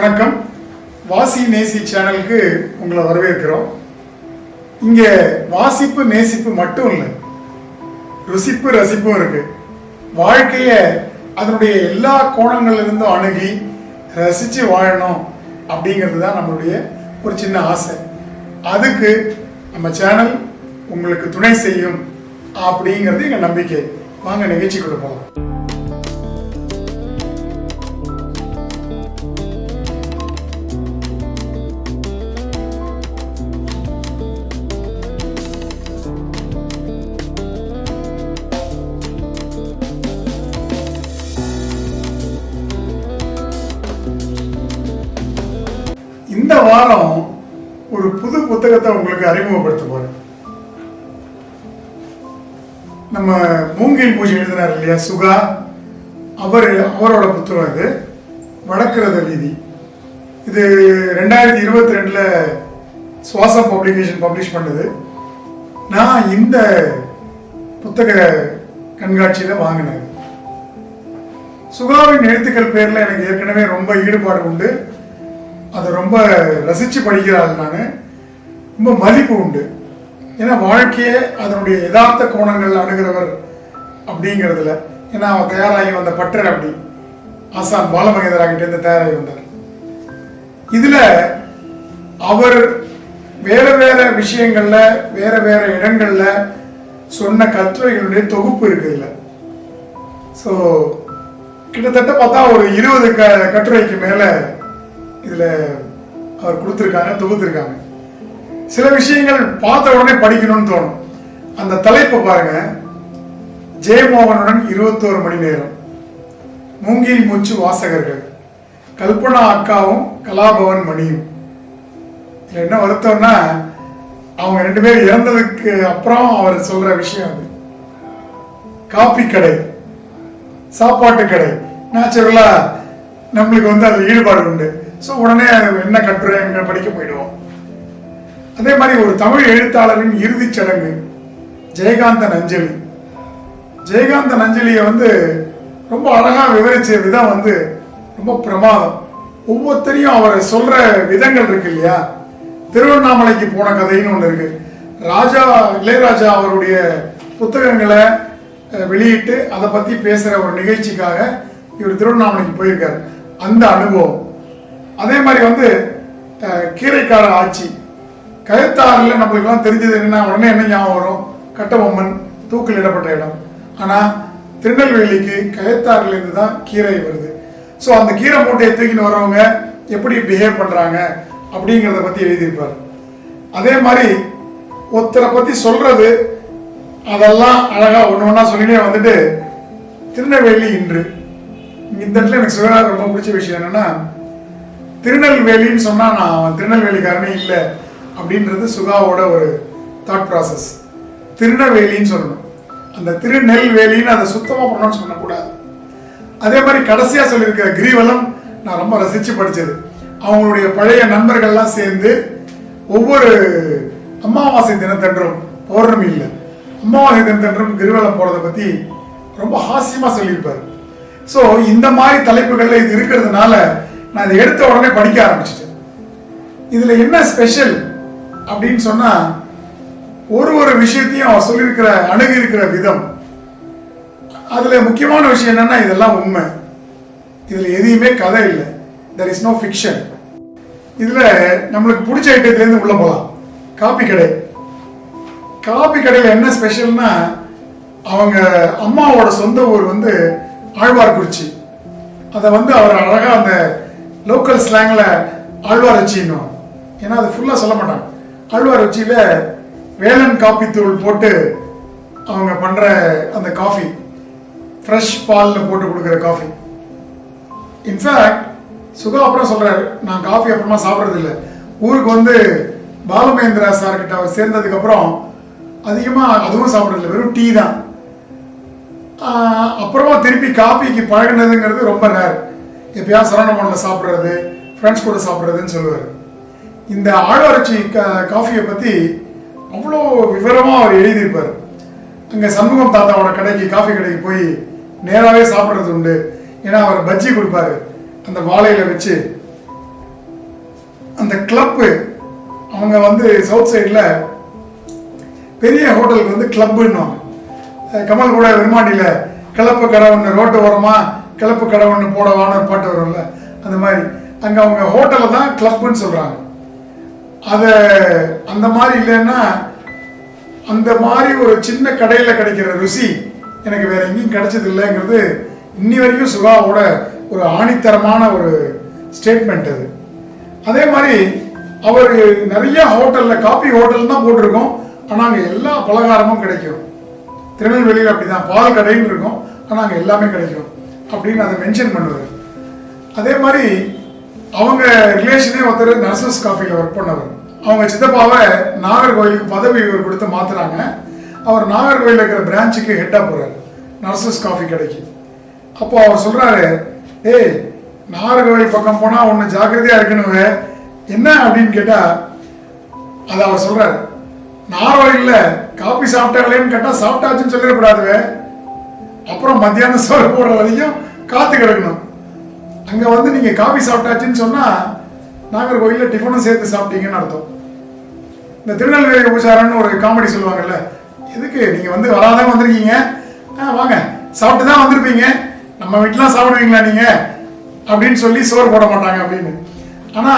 வணக்கம். வாசி நேசி சேனலுக்கு உங்களை வரவேற்கிறோம். இங்கே வாசிப்பு நேசிப்பு மட்டும் இல்லை ருசிப்பு ரசிப்பும் இருக்கு. வாழ்க்கைய அதனுடைய எல்லா கோணங்கள்லேருந்தும் அணுகி ரசிச்சு வாழணும் அப்படிங்கிறது தான் நம்மளுடைய ஒரு சின்ன ஆசை. அதுக்கு நம்ம சேனல் உங்களுக்கு துணை செய்யும் அப்படிங்கிறது எங்கள் நம்பிக்கை. வாங்க நிகழ்ச்சிக்குள்ள போகலாம் வாரம் ஒரு புது புத்தகத்தை உங்களுக்கு அறிமுகப்படுத்த போறேன். நம்ம மூங்கில் பூஜை எழுதினார் இல்லையா சுகா? அவர் அவரோட புத்தகம் இது. வடக்கிறத வீதி. இது ரெண்டாயிரத்தி இருபத்தி ரெண்டில் சுவாச பப்ளிகேஷன் பப்ளிஷ் பண்ணது. நான் இந்த புத்தக கண்காட்சியில் வாங்கினேன் சுகாவின் எழுத்துக்கள் பேரில் எனக்கு ஏற்கனவே ரொம்ப ஈடுபாடு உண்டு. அதை ரொம்ப ரசித்து படிக்கிறாள் நான். ரொம்ப மதிப்பு உண்டு. ஏன்னா வாழ்க்கையே அதனுடைய யதார்த்த கோணங்கள் அணுகிறவர் அப்படிங்கிறதுல. ஏன்னா அவன் தயாராகி வந்த பட்டர் அப்படி. ஆசான் பாலமகேந்திராகிட்டேருந்து தயாராகி வந்தார். இதில் அவர் வேற வேற விஷயங்களில் வேற வேற இடங்களில் சொன்ன கட்டுரைகளுடைய தொகுப்பு இருக்குது இதுல. ஸோ கிட்டத்தட்ட பார்த்தா ஒரு இருபது க கட்டுரைக்கு மேலே இதுல அவர் கொடுத்துருக்காங்க தொகுத்துருக்காங்க. சில விஷயங்கள் பார்த்த உடனே படிக்கணும்னு தோணும். அந்த தலைப்பை பாருங்க. ஜெயமோகனுடன் இருபத்தோரு மணி நேரம். மூங்கில் மூச்சு வாசகர்கள். கல்பனா அக்காவும் கலாபவன் மணியும். இதுல என்ன வருத்தம்னா அவங்க ரெண்டு பேரும் இறந்ததுக்கு அப்புறம் அவர் சொல்ற விஷயம் அது. காப்பி கடை. சாப்பாட்டு கடை. நேச்சுரலா நம்மளுக்கு வந்து அது ஈடுபாடு உண்டு. ஸோ உடனே என்ன கட்டுரை எங்க படிக்க போயிடுவோம். அதே மாதிரி ஒரு தமிழ் எழுத்தாளரின் இறுதிச் சடங்கு ஜெயகாந்தன் அஞ்சலி. ஜெயகாந்தன் அஞ்சலியை வந்து ரொம்ப அழகாக விவரிச்ச விதம் வந்து ரொம்ப பிரமாதம். ஒவ்வொருத்தரையும் அவர் சொல்ற விதங்கள் இருக்கு இல்லையா? திருவண்ணாமலைக்கு போன கதைன்னு ஒன்று இருக்கு. ராஜா இளையராஜா அவருடைய புத்தகங்களை வெளியிட்டு அதை பத்தி பேசுற ஒரு நிகழ்ச்சிக்காக இவர் திருவண்ணாமலைக்கு போயிருக்காரு. அந்த அனுபவம். அதே மாதிரி வந்து கீரைக்கார ஆட்சி. கயத்தாறுல நம்மளுக்கெல்லாம் தெரிஞ்சது என்னன்னா உடனே என்ன ஞாபகம் வரும்? கட்டபொம்மன் தூக்கில் இடப்பட்ட இடம். ஆனால் திருநெல்வேலிக்கு கயத்தாறுல இருந்து தான் கீரை வருது. ஸோ அந்த கீரை மூட்டையை தூக்கின்னு வரவங்க எப்படி பிஹேவ் பண்ணுறாங்க அப்படிங்கிறத பற்றி எழுதியிருப்பார். அதே மாதிரி ஒருத்தரை பற்றி சொல்கிறது அதெல்லாம் அழகாக ஒன்று ஒன்றா சொல்லினே வந்துட்டு திருநெல்வேலி இன்று. இந்த இடத்துல எனக்கு சிவகார ரொம்ப பிடிச்ச விஷயம் என்னென்னா திருநெல்வேலின்னு சொன்னா நான் அவன் திருநெல்வேலிக்காரனே இல்லை அப்படின்றது சுகாவோட ஒரு தாட் ப்ராசஸ் திருநெல்வேலின்னு சொல்லணும். அந்த திருநெல்வேலின்னு அதை சுத்தமா பண்ணணும்னு சொல்லக்கூடாது. அதே மாதிரி கடைசியா சொல்லியிருக்கிற கிரிவலம் நான் ரொம்ப ரசிச்சு படிச்சது. அவங்களுடைய பழைய நண்பர்கள்லாம் சேர்ந்து ஒவ்வொரு அமாவாசை தினத்தன்றும் பௌர்ணமி இல்லை அமாவாசை தினத்தன்றும் கிரிவலம் போறதை பத்தி ரொம்ப ஹாஸ்யமாக சொல்லியிருப்பாரு. ஸோ இந்த மாதிரி தலைப்புகள்ல இது இருக்கிறதுனால நான் இதை எடுத்த உடனே படிக்க ஆரம்பிச்சிட்டேன். இதுல என்ன ஸ்பெஷல் அப்படின்னு சொன்னா ஒரு ஒரு விஷயத்தையும் அவர் சொல்லியிருக்கிற அணுகி இருக்கிற விதம். அதுல முக்கியமான விஷயம் என்னன்னா இதெல்லாம் உண்மை. இதுல எதையுமே கதை இல்லை. தெர் இஸ் நோ ஃபிக்ஷன் இதுல நம்மளுக்கு பிடிச்ச ஐட்டத்துலேருந்து உள்ள போகலாம் காப்பி கடை. காப்பி கடையில் என்ன ஸ்பெஷல்னா அவங்க அம்மாவோட சொந்த ஊர் வந்து ஆழ்வார்குறிச்சி. அதை வந்து அவர் அழகாக அந்த லோக்கல் ஸ்லாங்ல ஆழ்வார் வச்சின்னும் ஏன்னா அது ஃபுல்லாக சொல்ல மாட்டாங்க. ஆழ்வார் வச்சியில் வேலன் காப்பி தூள் போட்டு அவங்க பண்ற அந்த காஃபி ஃப்ரெஷ் பாலில் போட்டு கொடுக்குற காஃபி இன்ஃபேக்ட் சுகா அப்புறம் சொல்றாரு நான் காஃபி அப்புறமா சாப்பிட்றதில்ல ஊருக்கு வந்து பாலமேந்திரா சார் கிட்ட அவர் சேர்ந்ததுக்கு அப்புறம் அதிகமா அதுவும் சாப்பிட்றதில்ல வெறும் டீ தான். ஆஹ் அப்புறமா திருப்பி காஃபிக்கு பழகினதுங்கிறது ரொம்ப ரேர் எப்பயாவது சரவணமனில் சாப்பிட்றது ஃப்ரெண்ட்ஸ் கூட சாப்பிட்றதுன்னு சொல்லுவார். இந்த ஆழ்வாரச்சி கா காஃபியை பற்றி அவ்வளோ விவரமாக அவர் எழுதியிருப்பார். அங்கே சண்முகம் தாத்தாவோட கடைக்கு காஃபி கடைக்கு போய் நேராகவே சாப்பிட்றது உண்டு. ஏன்னா அவர் பஜ்ஜி கொடுப்பாரு. அந்த வாழையில் வச்சு அந்த கிளப்பு அவங்க வந்து சவுத் சைடில் பெரிய ஹோட்டலுக்கு வந்து கிளப்புன்னுவாங்க கமல் கூட விரும்மாண்டியில் கிளப்பு கடை ஒன்று ரோட்டு ஓரமாக கிளப்பு கடை ஒன்று போடவான்னு ஒரு பாட்டு வரும்ல அந்த மாதிரி. அங்கே அவங்க ஹோட்டலில் தான் கிளப்புன்னு சொல்கிறாங்க அதை அந்த மாதிரி இல்லைன்னா அந்த மாதிரி ஒரு சின்ன கடையில் கிடைக்கிற ருசி எனக்கு வேற எங்கேயும் கிடைச்சது இல்லைங்கிறது இன்னி வரைக்கும் சுகாவோட ஒரு ஆணித்தரமான ஒரு ஸ்டேட்மெண்ட் அது. அதே மாதிரி அவர் நிறைய ஹோட்டலில் காபி ஹோட்டல் தான் போட்டிருக்கோம். ஆனால் அங்கே எல்லா பலகாரமும் கிடைக்கும். திருநெல்வேலியில் அப்படிதான். பால் கடைன்னு இருக்கும். ஆனால் அங்கே எல்லாமே கிடைக்கும். அப்படின்னு அதை மென்ஷன் பண்ணுவார். அதே மாதிரி அவங்க ரிலேஷனே ஒருத்தர் நர்சஸ் காஃபியில் ஒர்க் பண்ணவர். அவங்க சித்தப்பாவை நாகர்கோவிலுக்கு பதவி இவர் கொடுத்து மாத்துறாங்க. அவர் நாகர்கோயிலில் இருக்கிற பிரான்ச்சுக்கு ஹெட்டாக போகிறார் நர்சஸ் காஃபி கடைக்கு. அப்போ அவர் சொல்கிறாரு ஏய் நாகர்கோவில் பக்கம் போனால் ஒன்று ஜாக்கிரதையாக இருக்கணுங்க. என்ன அப்படின்னு கேட்டால் அதை அவர் சொல்கிறார் நாகர்கோவிலில் காஃபி சாப்பிட்டாங்களேன்னு கேட்டால் சாப்பிட்டாச்சுன்னு சொல்லிடக்கூடாதுவே அப்புறம் மத்தியானம் சோறு போடுற வரைக்கும் காத்து கிடக்கணும். அங்க வந்து நீங்க காபி சாப்பிட்டாச்சுன்னு சொன்னா நாகர்கோயில்ல டிஃபனும் சேர்த்து சாப்பிட்டீங்கன்னு அர்த்தம். இந்த திருநெல்வேலி உபச்சாரம்னு ஒரு காமெடி சொல்லுவாங்கல்ல எதுக்கு நீங்க வந்து வராதான் வந்திருக்கீங்க? ஆ வாங்க சாப்பிட்டு தான் வந்திருப்பீங்க. நம்ம வீட்டிலாம் சாப்பிடுவீங்களா நீங்க? அப்படின்னு சொல்லி சோறு போட மாட்டாங்க அப்படின்னு. ஆனா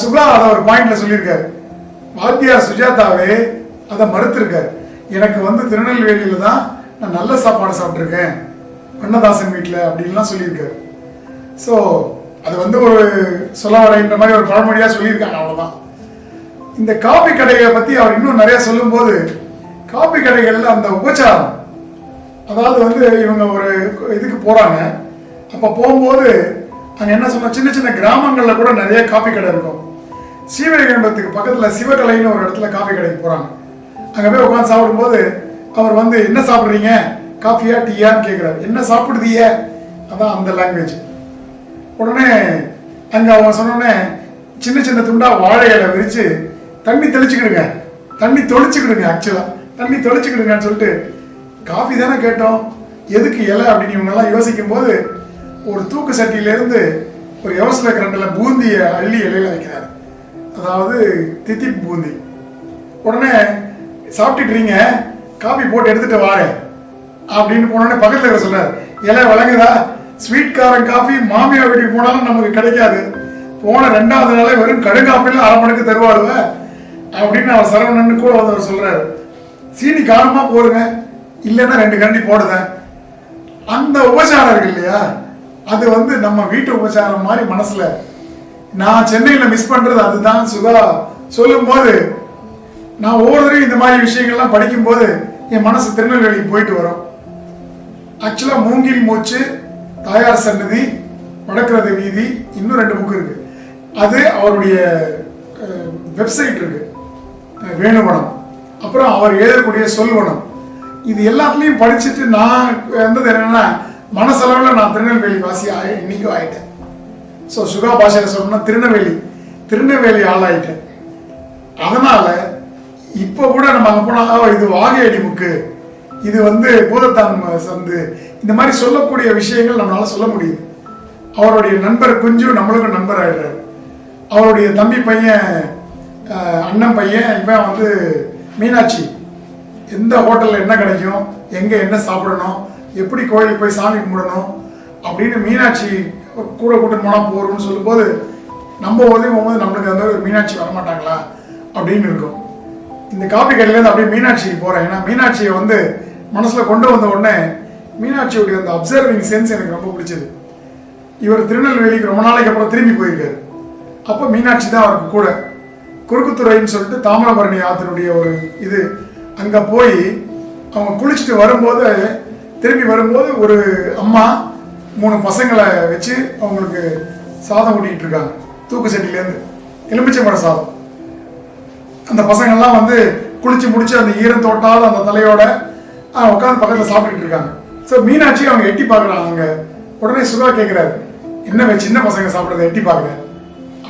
சுகா அதை ஒரு பாயிண்ட்ல சொல்லியிருக்காரு. வாத்தியார் சுஜாதாவே அதை மறுத்திருக்காரு. எனக்கு வந்து திருநெல்வேலியில தான் நான் நல்ல சாப்பாடு சாப்பிட்ருக்கேன் அன்னதாசன் வீட்டில் அப்படின்லாம் சொல்லியிருக்காரு. ஸோ அது வந்து ஒரு சொல்ல வரைன்ற மாதிரி ஒரு பழமொழியாக சொல்லியிருக்காங்க அவ்வளோதான் இந்த காபி கடையை பற்றி அவர் இன்னும் நிறையா சொல்லும்போது காபி கடைகளில் அந்த உபச்சாரம் அதாவது வந்து இவங்க ஒரு இதுக்கு போகிறாங்க அப்போ போகும்போது அங்கே என்ன சொன்னா சின்ன சின்ன கிராமங்களில் கூட நிறைய காபி கடை இருக்கும். ஸ்ரீவைகுண்டத்துக்கு பக்கத்தில் சிவகலைன்னு ஒரு இடத்துல காபி கடைக்கு போகிறாங்க அங்கே போய் உட்காந்து சாப்பிடும்போது அவர் வந்து என்ன சாப்பிட்றீங்க? காஃபியா டீயான்னு கேட்குறாரு என்ன சாப்பிடுதீய அதான் அந்த லாங்குவேஜ் உடனே அங்க அவன் சொன்னோடனே சின்ன சின்ன துண்டா வாழை இலை விரிச்சு தண்ணி தெளிச்சுக்கிடுங்க. தண்ணி தொளிச்சுக்கிடுங்க ஆக்சுவலா தண்ணி தொளிச்சுக்கிடுங்கன்னு சொல்லிட்டு காஃபி தானே கேட்டோம். எதுக்கு இலை? அப்படின்னு இவங்கெல்லாம் யோசிக்கும் போது ஒரு தூக்கு சட்டியில இருந்து ஒரு யோசனை கரண்டில் பூந்தியை அள்ளி இலையில வைக்கிறார். அதாவது தித்திப் பூந்தி. உடனே சாப்பிட்டுட்டுறீங்க காபி போட்டு எடுத்துட்டு வாரு அப்படின்னு போனோடனே பக்கத்தில் இருக்க சொல்றாரு இலை வழங்குதா? ஸ்வீட்காரன் காஃபி மாமியார் வீட்டுக்கு போனாலும் நமக்கு கிடைக்காது. போன ரெண்டாவது நாளே வெறும் கடுங்காப்பில் அரை மணிக்கு தருவாளுவ? அப்படின்னு அவர் சரவணன் கூட வந்து அவர் சொல்றாரு. சீனி காரமாக போடுங்க இல்லைன்னா ரெண்டு கண்டி போடுதேன். அந்த உபச்சாரம் இருக்கு இல்லையா? அது வந்து நம்ம வீட்டு உபச்சாரம் மாதிரி மனசுல. நான் சென்னையில் மிஸ் பண்றது அதுதான் சுகா சொல்லும்போது நான் ஒவ்வொருத்தரையும் இந்த மாதிரி விஷயங்கள்லாம் படிக்கும்போது என் மனசு திருநெல்வேலிக்கு போயிட்டு வரும். ஆக்சுவலாக மூங்கில் மூச்சு தாயார் சன்னதி வடக்கிறது வீதி இன்னும் ரெண்டு புக்கு இருக்கு. அது அவருடைய வெப்சைட் இருக்கு. வேணுவனம். அப்புறம் அவர் எழுதக்கூடிய சொல்வனம். இது எல்லாத்துலேயும் படிச்சுட்டு நான் வந்தது என்னென்னா மனசளவில் நான் திருநெல்வேலி வாசி ஆகி இன்னைக்கும் ஆயிட்டேன். ஸோ சுகா பாஷையில் சொல்லணும்னா திருநெல்வேலி திருநெல்வேலி ஆளாயிட்டேன். அதனால் இப்போ கூட நம்ம அங்கே போனால் இது வாகையடி முக்கு. இது வந்து பூதத்தான் சந்து. இந்த மாதிரி சொல்லக்கூடிய விஷயங்கள் நம்மளால சொல்ல முடியுது. அவருடைய நண்பர் குஞ்சு நம்மளுக்கும் நண்பர் ஆயிடுறாரு. அவருடைய தம்பி பையன் அண்ணன் பையன் இவன் வந்து மீனாட்சி. எந்த ஹோட்டலில் என்ன கிடைக்கும் எங்கே என்ன சாப்பிடணும் எப்படி கோயிலுக்கு போய் சாமி கும்பிடணும் அப்படின்னு மீனாட்சி கூட கூட்டு போனால் போகிறோம்னு சொல்லும்போது நம்ம உதவி போகும்போது நம்மளுக்கு அந்த ஒரு மீனாட்சி வரமாட்டாங்களா அப்படின்னு இருக்கும். இந்த காப்பி கடையிலேருந்து அப்படியே மீனாட்சிக்கு போகிறேன் ஏன்னா மீனாட்சியை வந்து மனசில் கொண்டு வந்த உடனே மீனாட்சியுடைய அந்த அப்சர்விங் சென்ஸ் எனக்கு ரொம்ப பிடிச்சது. இவர் திருநெல்வேலிக்கு ரொம்ப நாளைக்கு அப்புறம் திரும்பி போயிருக்காரு. அப்போ மீனாட்சி தான் அவருக்கு கூட. குறுக்குத்துறைன்னு சொல்லிட்டு தாமிரபரணி ஆத்தினுடைய ஒரு இது. அங்கே போய் அவங்க குளிச்சுட்டு வரும்போது திரும்பி வரும்போது ஒரு அம்மா மூணு பசங்களை வச்சு அவங்களுக்கு சாதம் ஊட்டிக்கிட்டு இருக்காங்க. தூக்கு சட்டிலேருந்து மர சாதம். அந்த பசங்கள்லாம் வந்து குளிச்சு முடிச்சு அந்த ஈரம் தோட்டால் அந்த தலையோட உட்காந்து பக்கத்தில் சாப்பிட்டுட்டு இருக்காங்க. ஸோ மீனாட்சி அவங்க எட்டி பார்க்குறாங்க. அங்கே உடனே சுகா கேட்குறாரு என்ன சின்ன பசங்க சாப்பிட்றத எட்டி பார்க்குறேன்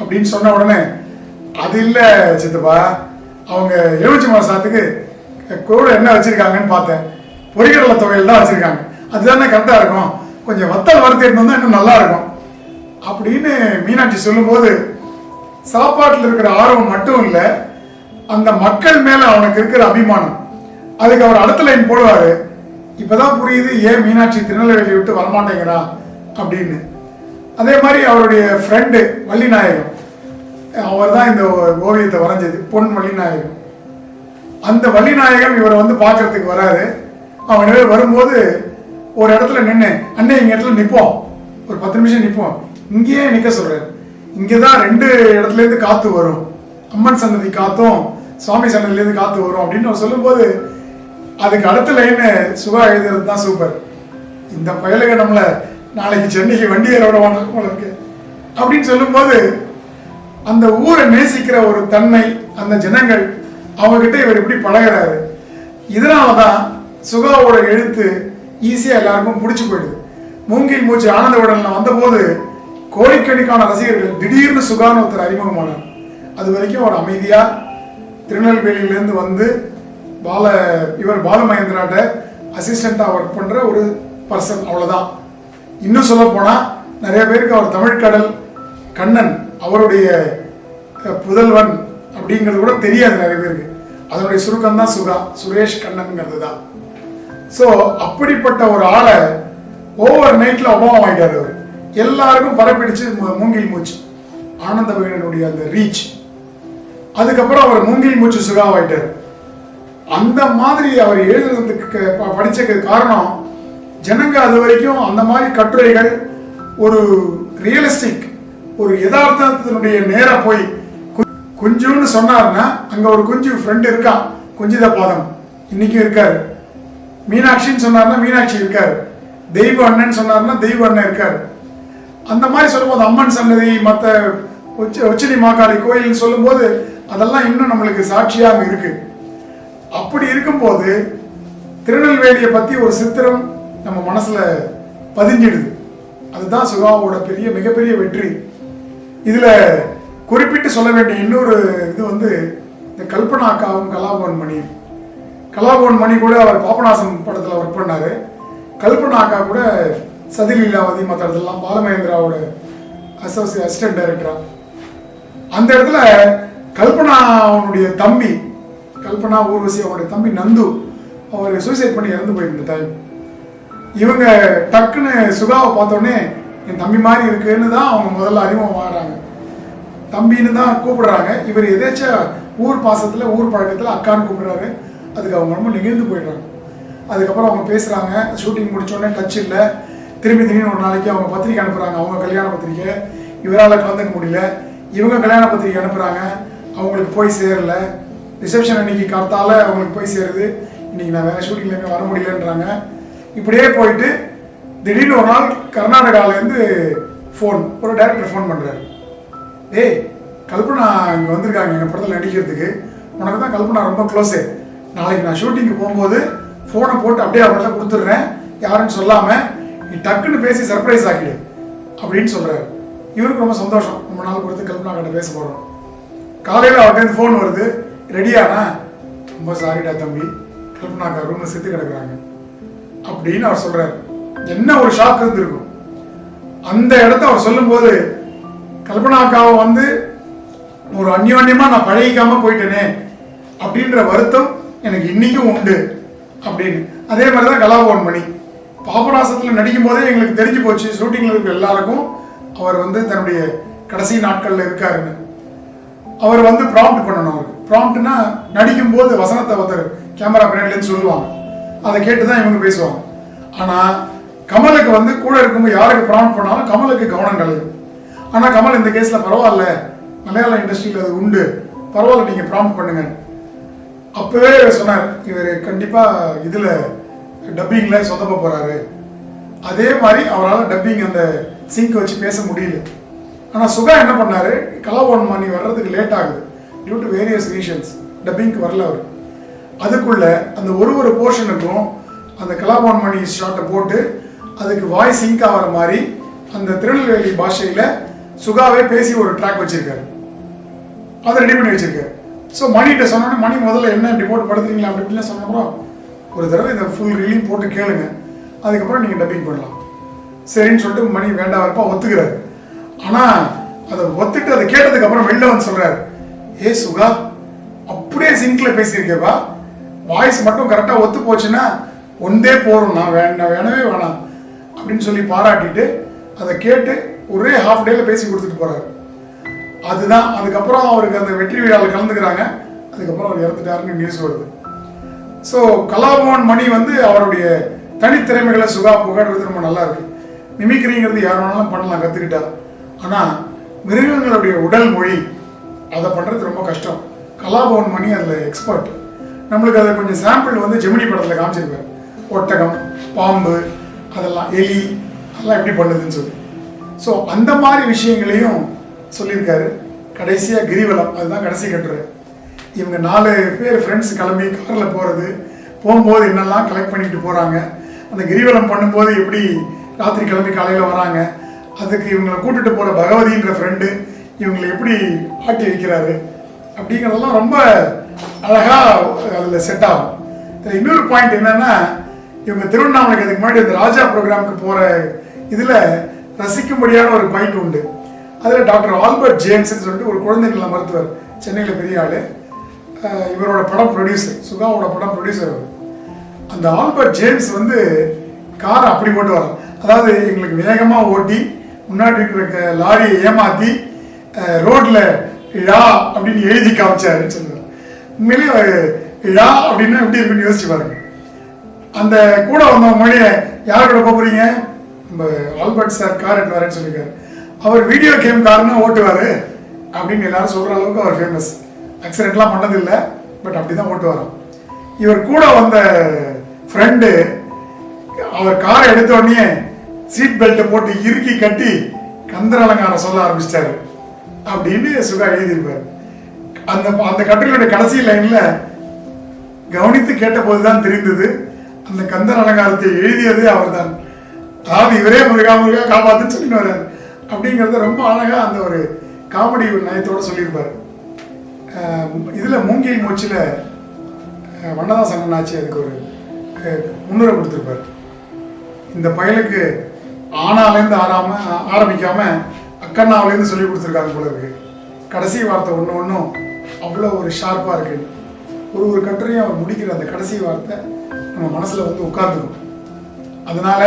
அப்படின்னு சொன்ன உடனே அது இல்லை சித்தப்பா. அவங்க எலுமிச்சை மாசத்துக்கு கூட என்ன வச்சிருக்காங்கன்னு பார்த்தேன். பொறிகடலை தொகையில் தான் வச்சுருக்காங்க. அதுதானே கரெக்டாக இருக்கும். கொஞ்சம் வத்தல் வறுத்து எடுத்து இன்னும் நல்லா இருக்கும். அப்படின்னு மீனாட்சி சொல்லும்போது சாப்பாட்டில் இருக்கிற ஆர்வம் மட்டும் இல்லை அந்த மக்கள் மேல அவனுக்கு இருக்கிற அபிமானம். அதுக்கு அவர் அடுத்த லைன் போடுவாரு இப்பதான் புரியுது ஏன் மீனாட்சி திருநெல்வேலி விட்டு வரமாட்டேங்கிறா? அப்படின்னு. அதே மாதிரி அவருடைய ஃப்ரெண்டு வள்ளிநாயகம். அவர் தான் இந்த ஓவியத்தை வரைஞ்சது பொன் வள்ளிநாயகம். அந்த வள்ளிநாயகம் இவரை வந்து பார்க்கறதுக்கு வராரு. அவன் இவர் வரும்போது ஒரு இடத்துல நின்று அண்ணே இங்கே இடத்துல நிற்போம் ஒரு பத்து நிமிஷம் நிற்போம் இங்கேயே நிற்க சொல்கிறார் இங்கே தான் ரெண்டு இடத்துல இருந்து வரும். அம்மன் சன்னதி காத்தும் சுவாமி சன்னதிலேருந்து காத்து வரும் அப்படின்னு அவர் சொல்லும்போது அதுக்கு அடுத்த லைன் சுகா எழுதுறது தான் சூப்பர் இந்த பயலுக நாளைக்கு சென்னைக்கு வண்டி ஏறோட விட போல இருக்கு. அப்படின்னு சொல்லும்போது அந்த ஊரை நேசிக்கிற ஒரு தன்மை அந்த ஜனங்கள் அவங்ககிட்ட இவர் எப்படி பழகுறாரு. இதனால தான் சுகாவோட எழுத்து ஈஸியாக எல்லாருக்கும் பிடிச்சி போயிடுது. மூங்கில் மூச்சு ஆனந்த உடல்ல வந்தபோது கோடிக்கணக்கான ரசிகர்கள் திடீர்னு சுகான்னு ஒருத்தர் அறிமுகமானார். அது வரைக்கும் அவர் அமைதியாக திருநெல்வேலியிலேருந்து வந்து பால இவர் பாலமகேந்திராட்ட அசிஸ்டண்ட்டாக ஒர்க் பண்ணுற ஒரு பர்சன் அவ்வளோதான் இன்னும் சொல்ல போனால் நிறைய பேருக்கு அவர் தமிழ்கடல் கண்ணன் அவருடைய புதல்வன் அப்படிங்கிறது கூட தெரியாது நிறைய பேருக்கு. அதனுடைய சுருக்கம் தான் சுகா சுரேஷ் கண்ணன்ங்கிறது தான். ஸோ அப்படிப்பட்ட ஒரு ஆளை ஓவர் நைட்டில் அபாவம் ஆகிட்டார் அவர். எல்லாருக்கும் பரப்பிடிச்சு மூங்கில் மூச்சு. ஆனந்த விகடனுடைய அந்த ரீச் அதுக்கப்புறம் அவர் மூங்கில் மூச்சு சுகாவாயிட்டார். அந்த மாதிரி அவர் எழுதுறதுக்கு ப- படிச்சதுக்கு காரணம் ஜனங்க அது வரைக்கும் அந்த மாதிரி கட்டுரைகள் ஒரு ரியலிஸ்டிக் ஒரு யதார்த்தத்தினுடைய நேராக போய் கு- குஞ்சுன்னு சொன்னாருன்னா அங்க ஒரு குஞ்சு ஃப்ரெண்ட் இருக்கான் குஞ்சித பாதம். இன்னைக்கும் இருக்காரு. மீனாட்சின்னு சொன்னாருன்னா மீனாட்சி இருக்காரு. தெய்வ அண்ணன் சொன்னார்னா தெய்வ அண்ணன் இருக்காரு. அந்த மாதிரி சொல்லும்போது அம்மன் சன்னதி மற்ற உச்சி உச்சினி மாக்காளி கோயில்னு சொல்லும்போது அதெல்லாம் இன்னும் நம்மளுக்கு சாட்சியாக இருக்கு. அப்படி இருக்கும்போது திருநெல்வேலியை பத்தி ஒரு சித்திரம் நம்ம மனசுல பதிஞ்சிடுது. அதுதான் சுகாவோட பெரிய மிகப்பெரிய வெற்றி. இதுல குறிப்பிட்டு சொல்ல வேண்டிய இன்னொரு இது வந்து இந்த கல்பனா அக்காவும் கலாபவன் மணியும் கலாபவன் மணி கூட அவர் பாபநாசம் படத்துல ஒர்க் பண்ணாரு. கல்பனா அக்கா கூட சதிலீலாவதி மற்ற இடத்துலலாம் பாலமகேந்திராவோட அசோசியேட் அசிஸ்டன்ட் டைரக்டரா அந்த இடத்துல கல்பனா அவனுடைய தம்பி கல்பனா ஊர்வசி அவனுடைய தம்பி நந்து அவர் சூசைட் பண்ணி இறந்து போயிருந்த இவங்க டக்குன்னு சுகாவை பார்த்தோன்னே என் தம்பி மாதிரி இருக்குன்னு தான் அவங்க முதல்ல அறிமுகம் ஆகிறாங்க தம்பின்னு தான் கூப்பிடுறாங்க. இவர் எதேச்சா ஊர் பாசத்தில் ஊர் பழக்கத்தில் அக்கான்னு கூப்பிடுறாரு. அதுக்கு அவங்க ரொம்ப நெகிழ்ந்து போயிடுறாங்க. அதுக்கப்புறம் அவங்க பேசுகிறாங்க ஷூட்டிங் முடிச்சோடனே டச் இல்லை. திரும்பி திரும்பி ஒரு நாளைக்கு அவங்க பத்திரிக்கை அனுப்புகிறாங்க அவங்க கல்யாண பத்திரிக்கை. இவரால் கலந்துக்க முடியல. இவங்க கல்யாண பத்திரிக்கை அனுப்புகிறாங்க அவங்களுக்கு போய் சேரல. ரிசப்ஷன் அன்னைக்கு காத்தால அவங்களுக்கு போய் சேருது. இன்னைக்கு நான் வேற ஷூட்டிங்ல வர முடியலன்றாங்க. இப்படியே போயிட்டு திடீர்னு ஒரு நாள் கர்நாடகாவிலேருந்து ஃபோன் ஒரு டேரக்டர் ஃபோன் பண்ணுறாரு ஏய் கல்பனா இங்கே வந்திருக்காங்க எங்கள் படத்தில் நடிக்கிறதுக்கு. உனக்கு தான் கல்பனா ரொம்ப க்ளோஸு நாளைக்கு நான் ஷூட்டிங்க்கு போகும்போது ஃபோனை போட்டு அப்படியே அவர்கிட்ட கொடுத்துட்றேன். யாருன்னு சொல்லாமல் நீ டக்குன்னு பேசி சர்ப்ரைஸ் ஆக்கிடு. அப்படின்னு சொல்கிறாரு இவருக்கு ரொம்ப சந்தோஷம். ரொம்ப நாள் கொடுத்து கல்பனா கிட்ட பேச போகிறோம் காலையில் அவர்கிட்ட ஃபோன் வருது. ரெடியானா ரொம்ப சாரிடா தம்பி. கல்பனாக்கா ரூம்ல செத்து கிடக்குறாங்க. அப்படின்னு அவர் சொல்கிறாரு என்ன ஒரு ஷாக் இருந்திருக்கும். அந்த இடத்த அவர் சொல்லும்போது கல்பனாக்காவை வந்து ஒரு அந்யோன்யமா நான் பழகிக்காம போயிட்டேனே அப்படின்ற வருத்தம் எனக்கு இன்னைக்கும் உண்டு அப்படின்னு. அதே மாதிரி தான் கலாபவன் மணி பாபநாசத்தில் நடிக்கும் போதே எங்களுக்கு தெரிஞ்சு போச்சு. ஷூட்டிங்கில் இருக்கிற எல்லாருக்கும் அவர் வந்து தன்னுடைய கடைசி நாட்களில் இருக்காருன்னு. அவர் வந்து ப்ராம்ப்ட் பண்ணணும் அவருக்கு. ப்ராம்ப்ட்னா நடிக்கும் போது வசனத்தை ஒருத்தர் கேமரா பின்னாடிலேருந்து சொல்லுவாங்க. அதை கேட்டு தான் இவங்க பேசுவாங்க. ஆனால் கமலுக்கு வந்து கூட இருக்கும்போது யாருக்கு ப்ராம்ப்ட் பண்ணாலும் கமலுக்கு கவனம் கிடையாது ஆனால் கமல் இந்த கேஸில் பரவாயில்ல. மலையாள இண்டஸ்ட்ரியில் அது உண்டு. பரவாயில்ல நீங்கள் ப்ராம்ப்ட் பண்ணுங்க. அப்போவே சொன்னார் இவர் கண்டிப்பாக இதில் டப்பிங்கில் சொதப்ப போகிறாரு அதே மாதிரி அவரால் டப்பிங் அந்த சிங்க் வச்சு பேச முடியல. ஆனால் சுகா என்ன பண்ணாரு? கலாபவன் மணி வர்றதுக்கு லேட் ஆகுது. டியூ டு வேரியஸ் ரீசன்ஸ் டப்பிங்க்கு வரல அவர். அதுக்குள்ள அந்த ஒரு ஒரு போர்ஷனுக்கும் அந்த கலாபவன் மணி ஷாட்டை போட்டு அதுக்கு வாய் சிங்க் ஆகிற மாதிரி அந்த திருநெல்வேலி பாஷையில் சுகாவே பேசி ஒரு ட்ராக் வச்சிருக்காரு. அதை ரெடி பண்ணி வச்சிருக்காரு. ஸோ மணிகிட்ட சொன்னோன்னே மணி முதல்ல என்ன ரிப்போர்ட் படுத்துறீங்களா? அப்படி சொன்னோம் ஒரு தடவை இந்த ஃபுல் ரிலீவ் போட்டு கேளுங்க. அதுக்கப்புறம் நீங்கள் டப்பிங் பண்ணலாம். சரின்னு சொல்லிட்டு மணி வேண்டாம் இருப்பா ஒத்துக்கிறாரு. ஆனால் அதை ஒத்துட்டு அதை கேட்டதுக்கு அப்புறம் வெளில வந்து சொல்றாரு. ஏ சுகா அப்படியே சிங்க்ல பேசியிருக்கேப்பா. வாய்ஸ் மட்டும் கரெக்டாக ஒத்து போச்சுன்னா ஒன்றே போதும். நான் வேண்டாம் வேணவே வேணாம். அப்படின்னு சொல்லி பாராட்டிட்டு அதை கேட்டு ஒரே ஹாஃப் டேல பேசி கொடுத்துட்டு போறாரு. அதுதான் அதுக்கப்புறம் அவருக்கு அந்த வெற்றி விழாவில் கலந்துக்கிறாங்க. அதுக்கப்புறம் அவர் இறந்துட்டாருன்னு நியூஸ் வருது. ஸோ கலாபவன் மணி வந்து அவருடைய தனித்திறமைகளை சுகா புகழ்றது ரொம்ப நல்லா இருக்கு. மிமிக்ரிங்கிறது யார் வேணாலும் பண்ணலாம் கற்றுக்கிட்டா ஆனால் மிருகங்களுடைய உடல் மொழி அதை பண்ணுறது ரொம்ப கஷ்டம். கலாபவன் மணி அதில் எக்ஸ்பர்ட் நம்மளுக்கு அதை கொஞ்சம் சாம்பிள் வந்து ஜெமினி படத்தில் காமிச்சிருப்பார் ஒட்டகம் பாம்பு அதெல்லாம் எலி அதெல்லாம் எப்படி பண்ணுதுன்னு சொல்லி. ஸோ அந்த மாதிரி விஷயங்களையும் சொல்லியிருக்காரு. கடைசியாக கிரிவலம் அதுதான் கடைசி கட்டுரை. இவங்க நாலு பேர் ஃப்ரெண்ட்ஸ் கிளம்பி காரில் போகிறது போகும்போது என்னெல்லாம் கலெக்ட் பண்ணிட்டு போகிறாங்க அந்த கிரிவலம் பண்ணும்போது எப்படி ராத்திரி கிளம்பி காலையில் வராங்க அதுக்கு இவங்களை கூட்டிட்டு போகிற பகவதின்ற ஃப்ரெண்டு இவங்களை எப்படி ஆட்டி வைக்கிறாரு? அப்படிங்கிறதெல்லாம் ரொம்ப அழகாக அதில் செட் ஆகும். இதில் இன்னொரு பாயிண்ட் என்னன்னா இவங்க திருவண்ணாமலைக்கு அதுக்கு முன்னாடி இந்த ராஜா ப்ரோக்ராமுக்கு போகிற இதில் ரசிக்கும்படியான ஒரு பாயிண்ட் உண்டு. அதில் டாக்டர் ஆல்பர்ட் ஜேம்ஸ்னு சொல்லிட்டு ஒரு குழந்தைகள் மருத்துவர் சென்னையில் பெரிய ஆள். இவரோட படம் ப்ரொடியூசர் சுகாவோட படம் ப்ரொடியூசர் அவர். அந்த ஆல்பர்ட் ஜேம்ஸ் வந்து காரை அப்படி போட்டு வரான் அதாவது எங்களுக்கு வேகமாக ஓட்டி முன்னாடி இருக்கிற லாரியை ஏமாற்றி ரோட்டில் இழா அப்படின்னு எழுதி காமிச்சாருன்னு சொல்லுவார் உண்மையிலே அவர் இழா அப்படின்னா எப்படி இருக்குன்னு யோசிச்சு பாருங்க. அந்த கூட வந்தவங்க மொழியை யார் கூட போறீங்க? நம்ம ஆல்பர்ட் சார் கார் எடுத்து வரேன்னு சொல்லியிருக்காரு. அவர் வீடியோ கேம் கார்னா ஓட்டுவார் அப்படின்னு எல்லாரும் சொல்கிற அளவுக்கு அவர் ஃபேமஸ் ஆக்சிடென்ட்லாம் பண்ணதில்லை பட் அப்படி தான் ஓட்டுவாராம் இவர் கூட வந்த ஃப்ரெண்டு அவர் காரை எடுத்த உடனே சீட் பெல்ட்டை போட்டு இறுக்கி கட்டி கந்தர் அலங்காரம் சொல்ல ஆரம்பிச்சிட்டாரு. அப்படின்னு சுகா எழுதியிருப்பார். அந்த அந்த கட்டுரையோட கடைசி லைன்ல கவனித்து கேட்டபோது தான் தெரிந்தது அந்த கந்தர் அலங்காரத்தை எழுதியதே அவர்தான். அதாவது இவரே முருகா முருகா காப்பாத்துன்னு சொல்லிட்டு வர்றாரு. அப்படிங்கிறத ரொம்ப அழகா அந்த ஒரு காமெடி நயத்தோட சொல்லியிருப்பாரு. இதுல மூங்கில் மூச்சில் வண்ணதாசன் அண்ணாச்சி அதுக்கு ஒரு முன்னுரை கொடுத்துருப்பாரு. இந்த பயலுக்கு ஆனாலேருந்து ஆறாம ஆரம்பிக்காம அக்கண்ணாவிலேருந்து சொல்லி கொடுத்துருக்காங்க போல இருக்கு. கடைசி வார்த்தை ஒன்று ஒன்றும் அவ்வளோ ஒரு ஷார்ப்பாக இருக்கு. ஒரு ஒரு கட்டுரையும் அவர் முடிக்கிற அந்த கடைசி வார்த்தை நம்ம மனசில் வந்து உட்கார்ந்துக்கும் அதனால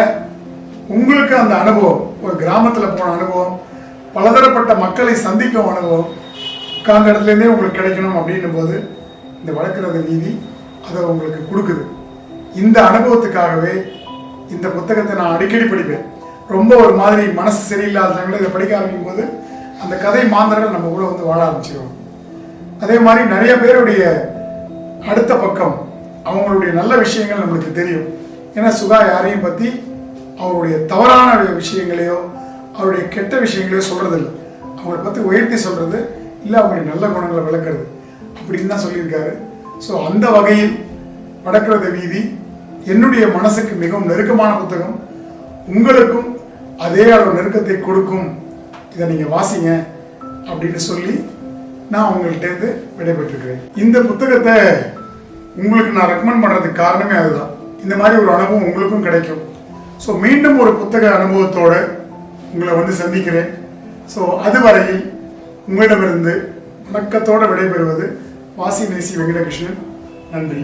உங்களுக்கு அந்த அனுபவம் ஒரு கிராமத்தில் போன அனுபவம் பலதரப்பட்ட மக்களை சந்திக்கும் அனுபவம் உட்கார்ந்த இடத்துலேருந்தே உங்களுக்கு கிடைக்கணும் அப்படின்னும் போது இந்த வளர்க்குறது நீதி அதை உங்களுக்கு கொடுக்குது. இந்த அனுபவத்துக்காகவே இந்த புத்தகத்தை நான் அடிக்கடி படிப்பேன். ரொம்ப ஒரு மாதிரி மனசு சரியில்லாத டைமில் இதை படிக்க ஆரம்பிக்கும் போது அந்த கதை மாந்தர்கள் நம்ம கூட வந்து வாழ ஆரம்பிச்சிடும் அதே மாதிரி நிறைய பேருடைய அடுத்த பக்கம் அவங்களுடைய நல்ல விஷயங்கள் நம்மளுக்கு தெரியும். ஏன்னா சுகா யாரையும் பற்றி அவருடைய தவறான விஷயங்களையோ அவருடைய கெட்ட விஷயங்களையோ சொல்றதில்லை. அவங்களை பற்றி உயர்த்தி சொல்கிறது இல்லை அவங்களுடைய நல்ல குணங்களை விளக்குறது. அப்படின்னு தான் சொல்லியிருக்காரு. ஸோ அந்த வகையில் வடக்கிறத வீதி. என்னுடைய மனசுக்கு மிகவும் நெருக்கமான புத்தகம். உங்களுக்கும் அதே அளவு நெருக்கத்தை கொடுக்கும். இதை நீங்கள் வாசிங்க அப்படின்னு சொல்லி நான் உங்கள்கிட்டேருந்து விடைபெற்றிருக்கிறேன். இந்த புத்தகத்தை உங்களுக்கு நான் ரெக்கமெண்ட் பண்ணுறதுக்கு காரணமே அதுதான். இந்த மாதிரி ஒரு அனுபவம் உங்களுக்கும் கிடைக்கும். ஸோ மீண்டும் ஒரு புத்தக அனுபவத்தோட உங்களை வந்து சந்திக்கிறேன். ஸோ அதுவரையில் உங்களிடமிருந்து வணக்கத்தோடு விடைபெறுவது வாசி நேசி வெங்கடகிருஷ்ணன். நன்றி.